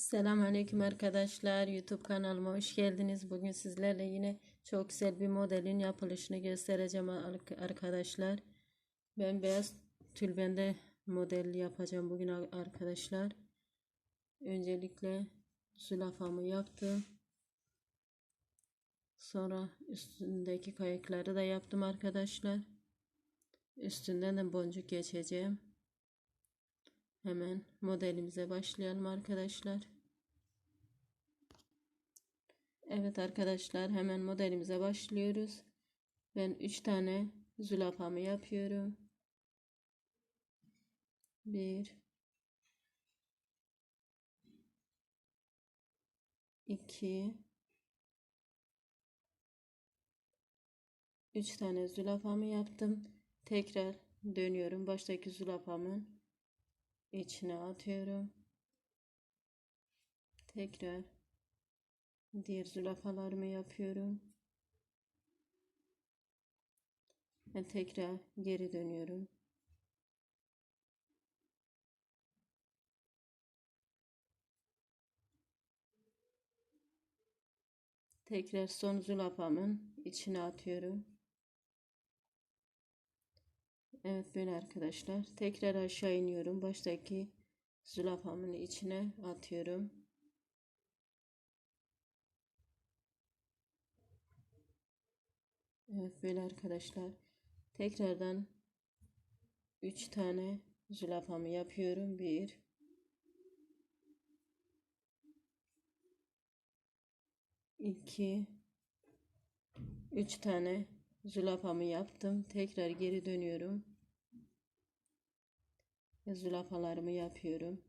Selamünaleyküm arkadaşlar. YouTube kanalıma hoş geldiniz. Bugün sizlerle yine çok güzel bir modelin yapılışını göstereceğim ar- arkadaşlar. Ben beyaz tülbende model yapacağım bugün ar- arkadaşlar. Öncelikle zülafamı yaptım. Sonra üstündeki kayıkları da yaptım arkadaşlar. Üstünden de boncuk geçeceğim. Hemen modelimize başlayalım arkadaşlar. Evet arkadaşlar hemen modelimize başlıyoruz. Ben 3 tane zülafamı yapıyorum. 1 2 3 tane zülafamı yaptım. Tekrar dönüyorum. Baştaki zülafamın içine atıyorum. Tekrar diğer zülafalarımı yapıyorum. Ve tekrar geri dönüyorum. Tekrar son zülafamın içine atıyorum. Evet böyle arkadaşlar. Tekrar aşağı iniyorum. Baştaki zülafamın içine atıyorum. Evet böyle arkadaşlar. Tekrardan 3 tane zülafamı yapıyorum. 1 2 3 tane zülafamı yaptım. Tekrar geri dönüyorum. Ve zülafalarımı yapıyorum.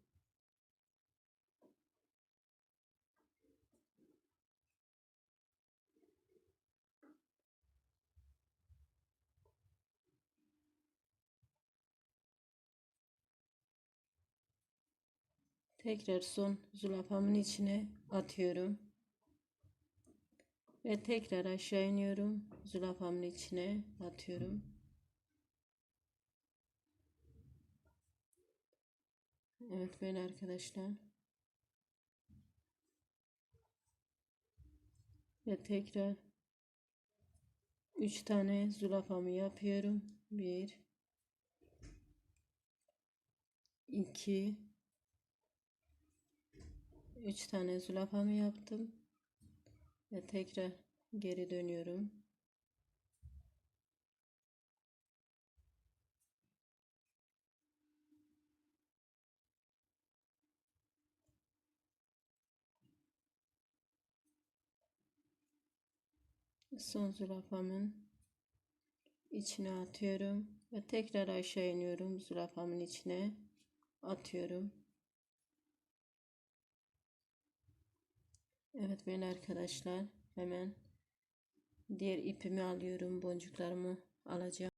Tekrar son zülafamın içine atıyorum. Ve tekrar aşağı iniyorum. Zülafamın içine atıyorum. Evet böyle arkadaşlar. Ve tekrar 3 tane zülafamı yapıyorum. 1 2 3 tane zülafamı yaptım. Ve tekrar geri dönüyorum. Son zürafamın içine atıyorum ve tekrar aşağı iniyorum zürafamın içine atıyorum. Evet böyle arkadaşlar hemen diğer ipimi alıyorum boncuklarımı alacağım.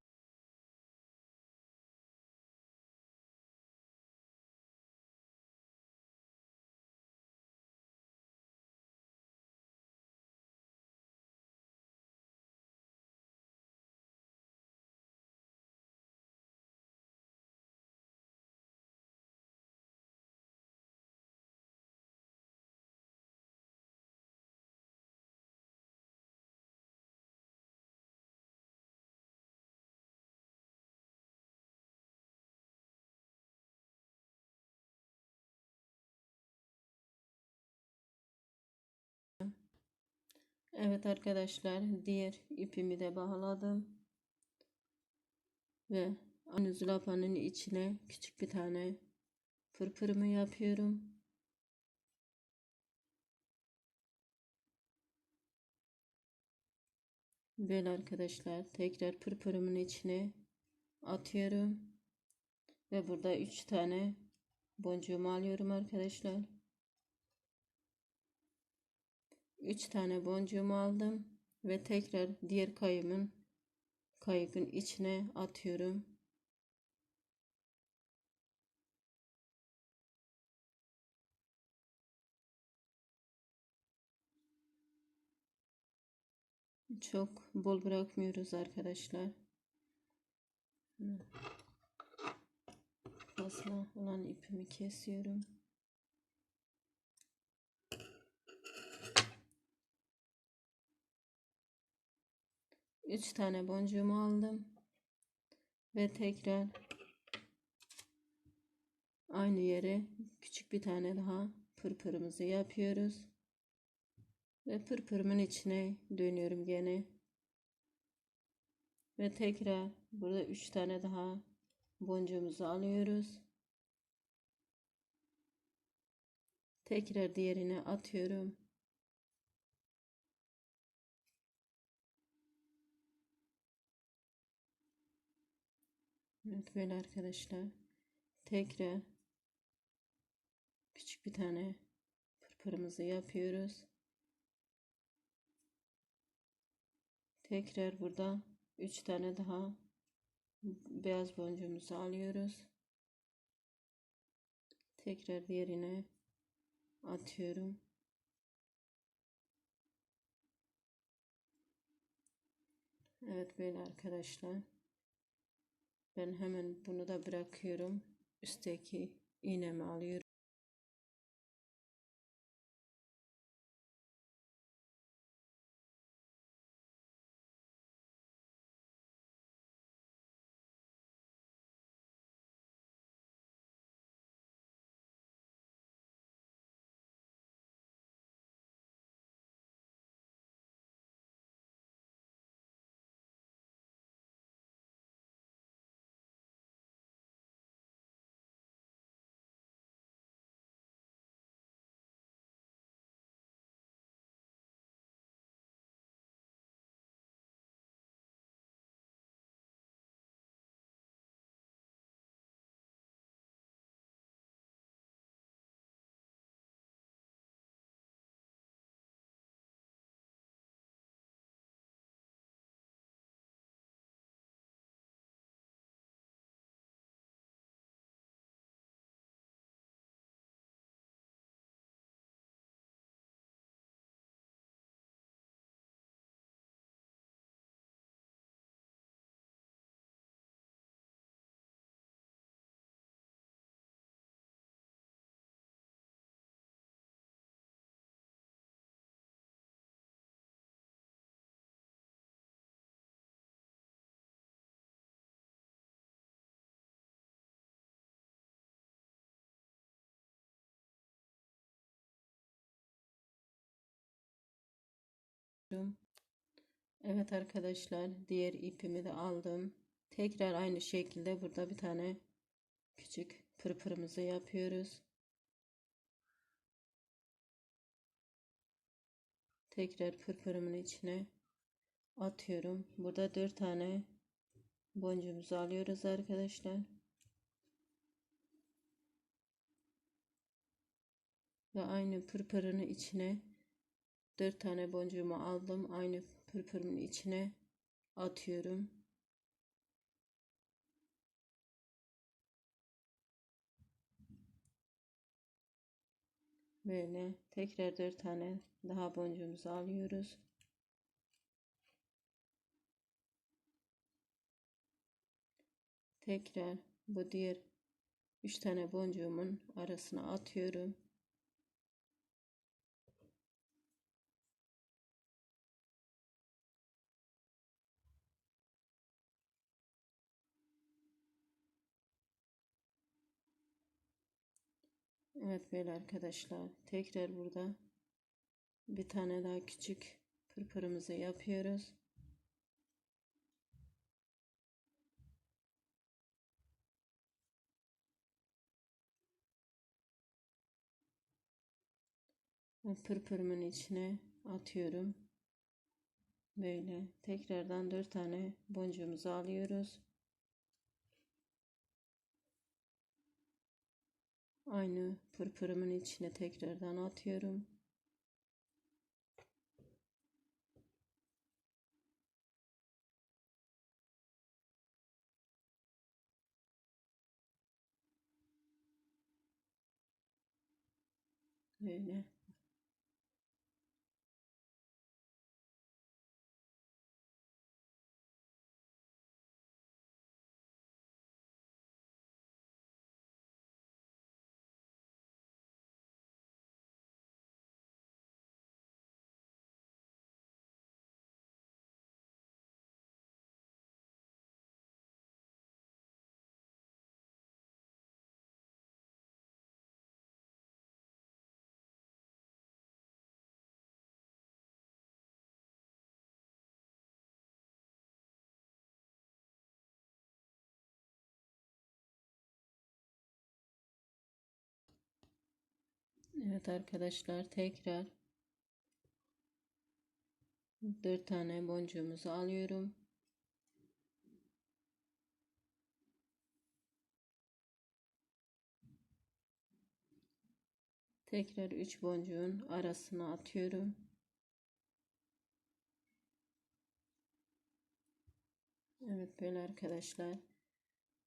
Evet arkadaşlar diğer ipimi de bağladım. Ve aynı zülafanın içine küçük bir tane pırpırımı yapıyorum. Böyle arkadaşlar tekrar pırpırımın içine atıyorum. Ve burada 3 tane boncuğumu alıyorum arkadaşlar. 3 tane boncuğumu aldım ve tekrar diğer kayımın kayıkın içine atıyorum. Çok bol bırakmıyoruz arkadaşlar. Fazla olan ipimi kesiyorum. 3 tane boncuğumu aldım. Ve tekrar aynı yere küçük bir tane daha pırpırımızı yapıyoruz. Ve pırpırımın içine dönüyorum gene. Ve tekrar burada 3 tane daha boncuğumuzu alıyoruz. Tekrar diğerine atıyorum. Böyle arkadaşlar. Tekrar küçük bir tane pırpırımızı yapıyoruz. Tekrar burada 3 tane daha beyaz boncuğumuzu alıyoruz. Tekrar diğerine atıyorum. Evet böyle arkadaşlar. Ben hemen bunu da bırakıyorum. Üstteki iğnemi alıyorum. Evet arkadaşlar diğer ipimi de aldım. Tekrar aynı şekilde burada bir tane küçük pırpırımızı yapıyoruz. Tekrar pırpırımın içine atıyorum. Burada 4 tane boncuğumuzu alıyoruz arkadaşlar. Ve aynı pırpırın içine 4 tane boncuğumu aldım. Aynı pırpırımın içine atıyorum. Böyle tekrar 4 tane daha boncuğumuzu alıyoruz. Tekrar bu diğer 3 tane boncuğumun arasına atıyorum. Evet böyle arkadaşlar. Tekrar burada bir tane daha küçük pırpırımızı yapıyoruz. Pırpırımın içine atıyorum. Böyle tekrardan dört tane boncuğumuzu alıyoruz. Aynı pırpırımın içine tekrardan atıyorum. Böyle. Evet arkadaşlar tekrar dört tane boncuğumuzu alıyorum. Tekrar üç boncuğun arasına atıyorum. Evet böyle arkadaşlar.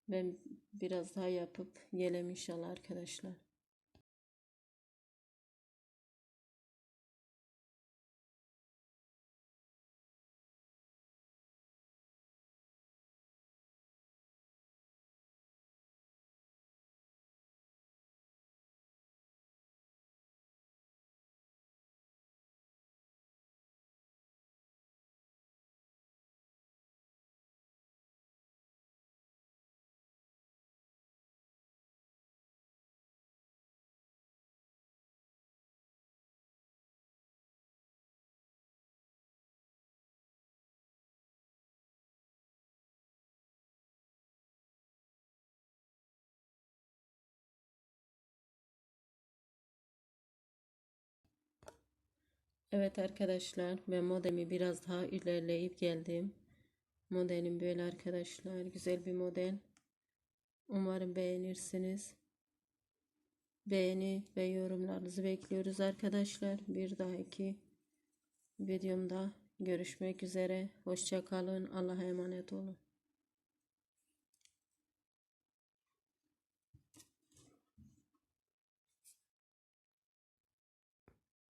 Ben biraz daha yapıp gelem inşallah arkadaşlar. Evet arkadaşlar ben modemi biraz daha ilerleyip geldim. Modelim böyle arkadaşlar. Güzel bir model. Umarım beğenirsiniz. Beğeni ve yorumlarınızı bekliyoruz arkadaşlar. Bir dahaki videomda görüşmek üzere. Hoşça kalın. Allah'a emanet olun.